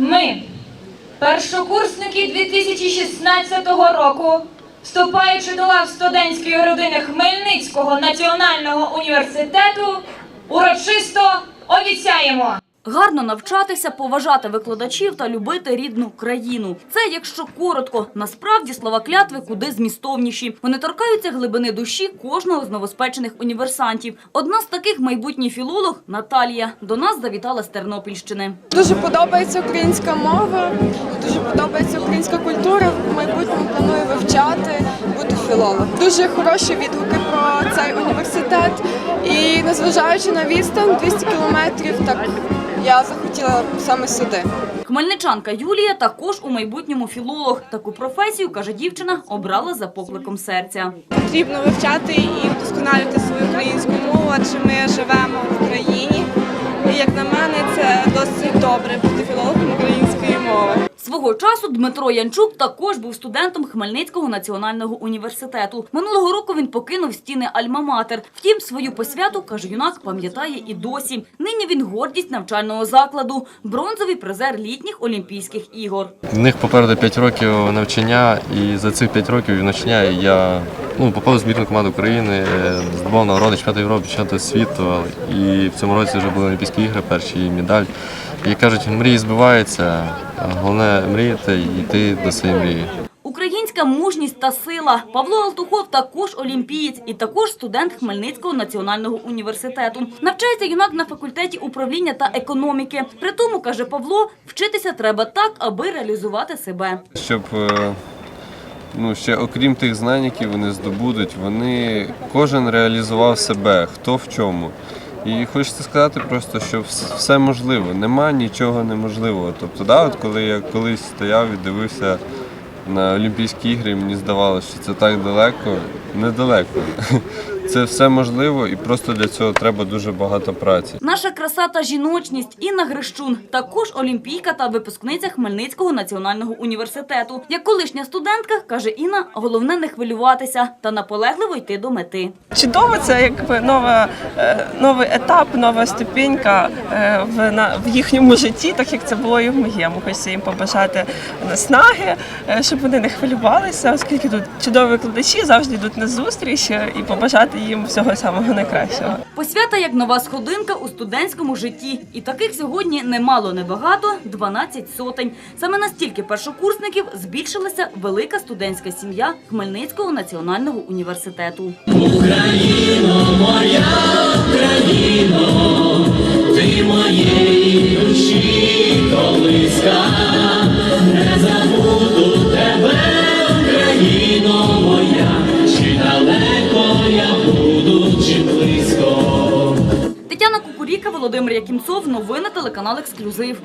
Ми, першокурсники 2016 року, вступаючи до лав студентської родини Хмельницького національного університету, урочисто обіцяємо. Гарно навчатися, поважати викладачів та любити рідну країну. Це якщо коротко. Насправді слова клятви куди змістовніші. Вони торкаються глибини душі кожного з новоспечених універсантів. Одна з таких майбутній філолог Наталія до нас завітала з Тернопільщини. Дуже подобається українська мова, дуже подобається українська культура. В майбутньому планую вивчати, бути філологом. Дуже хороші відгуки про цей університет. І незважаючи на відстань 200 кілометрів, так я захотіла саме сюди. Хмельничанка Юлія також у майбутньому філолог. Таку професію каже дівчина, обрала за покликом серця. потрібно вивчати і вдосконалювати свою українську мову, адже ми живемо в Україні. І як на мене, це досить добре бути філологом. Свого часу Дмитро Янчук також був студентом Хмельницького національного університету. Минулого року він покинув стіни Альма-Матер. Втім, свою посвяту, каже юнак, пам'ятає і досі. Нині він гордість навчального закладу, бронзовий призер літніх Олімпійських ігор. В них попереду 5 років навчання, і за цих 5 років навчання я ну, попав у збірну команду України, е, здобув нагороди чемпіонату Європи, чемпіонату світу. І в цьому році вже були Олімпійські ігри, перші медаль. І кажуть, мрії збиваються, головне мріяти і йти до своєї мрії. Українська мужність та сила. Павло Алтухов також олімпієць і також студент Хмельницького національного університету. Навчається юнак на факультеті управління та економіки. При тому, каже Павло, вчитися треба так, аби реалізувати себе. щоб е, ну, ще окрім тих знань, які вони здобудуть, вони кожен реалізував себе, хто в чому. І хочеться сказати просто, що все можливо, нема нічого неможливого. Тобто, да, от коли я колись стояв і дивився на Олімпійські ігри, мені здавалося, що це так далеко, недалеко. Це все можливо, і просто для цього треба дуже багато праці. Наша краса та жіночність Інна Грищун також олімпійка та випускниця Хмельницького національного університету. Як колишня студентка, каже Інна, головне не хвилюватися та наполегливо йти до мети. Чудово, це якби нова, е, новий етап, нова ступінька е, в, на, в їхньому житті, так як це було і в моєму. Хочеться їм побажати наснаги, е, щоб вони не хвилювалися, оскільки тут чудові викладачі завжди йдуть на зустріч і побажати їм всього самого найкращого. Посвята як нова сходинка у студентському житті. І таких сьогодні немало небагато – 12 сотень. Саме настільки першокурсників збільшилася велика студентська сім'я Хмельницького національного університету. Тетяна Кукуріка, Володимир Якімцов. Новини телеканал Ексклюзив.